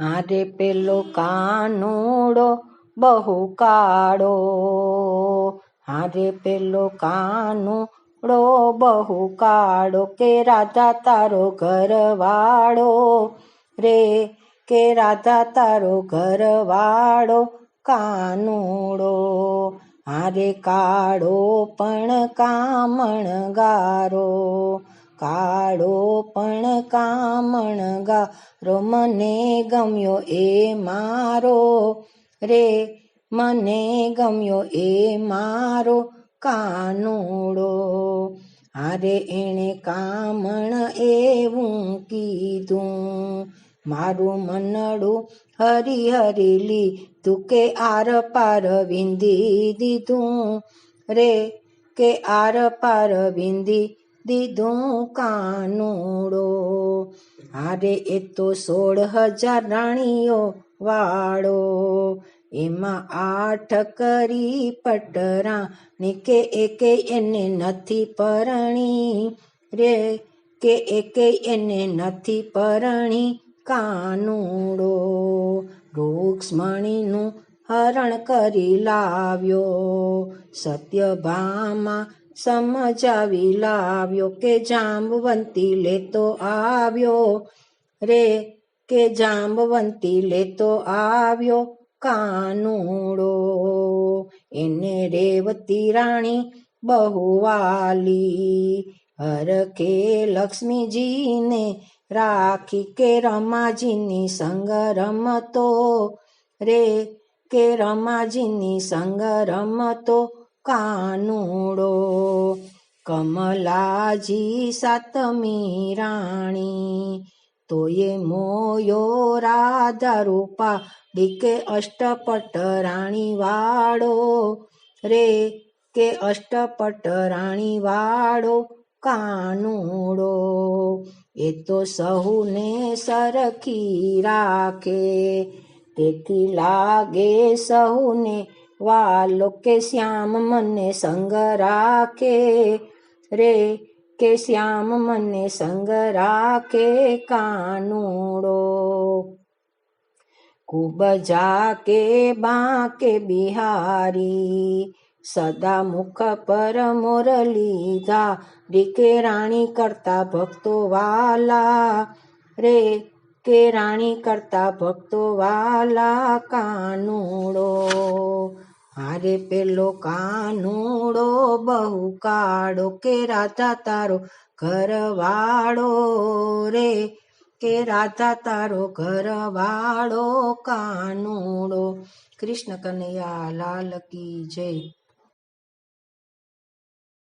હારે પેલો કાનુડો બહુ કાળો. હારે પેલો કાનુડો બહુ કાળો કે રાધા તારો ઘરવાળો. રે કે રાધા તારો ઘરવાળો કાનુડો. હારે કાળો પણ કામણ ગારો કાળો પણ કામણ ગારો, મને ગમ્યો એ મારો. રે, મને ગમ્યો એ મારો કાનુડો. હારે એણે કામણ એવું કીધું, મારું મનડું હરી હરી લીધું કે આર પાર વિંધી દીધું. રે, કે આર પાર વિંધી દીધું કાનુડો. હારે એ તો સોળ હજાર રાણીઓ વાળો. એમાં આઠ કરી પટરાણી કે એકે એને નથી પરણી. રે, કે એકે એને નથી પરણી કાનુડો. રૂક્ષ્મણીનું હરણ કરી લાવ્યો. સત્યભામા સમજાવી લાવ્યો કે જાંબવંતી લેતો આવ્યો. રે કે જાંબવંતી લેતો આવ્યો કાનુડો. એને રેવતી રાણી બહુવાલી હરખે લક્ષ્મીજીને રાખી કે રમાજીની સંગ રમતો રે કે રમાજીની સંગ રમતો કાનુડો, કમલાજી સાતમી રાણી. તોયે મોયો રાધા રૂપા, ડીકે અષ્ટપટ રાણી વાળો રે, કે અષ્ટપટ રાણી વાળો કાનુડો. એ તો સહુને સરખી રાખે, તેથી લાગે સહુને વાલો કે શ્યામ મને સંગ રાખે. રે કે શ્યામ મને સંગ રાખે કાનુડો. ખૂબ જાકે બાકે બિહારી. સદા મુખ પર મોર લીધા. રીકે રાણી કરતા ભક્તો વાલા. રે કે રાણી કરતા ભક્તો વાલા કાનુડો. હારે પેલો કાનુડો બહુ કાળો, કે રાધા તારો ઘરવાળો રે? કે રાધા તારો ઘરવાળો કાનુડો? કૃષ્ણ કનૈયા લાલ કી જય.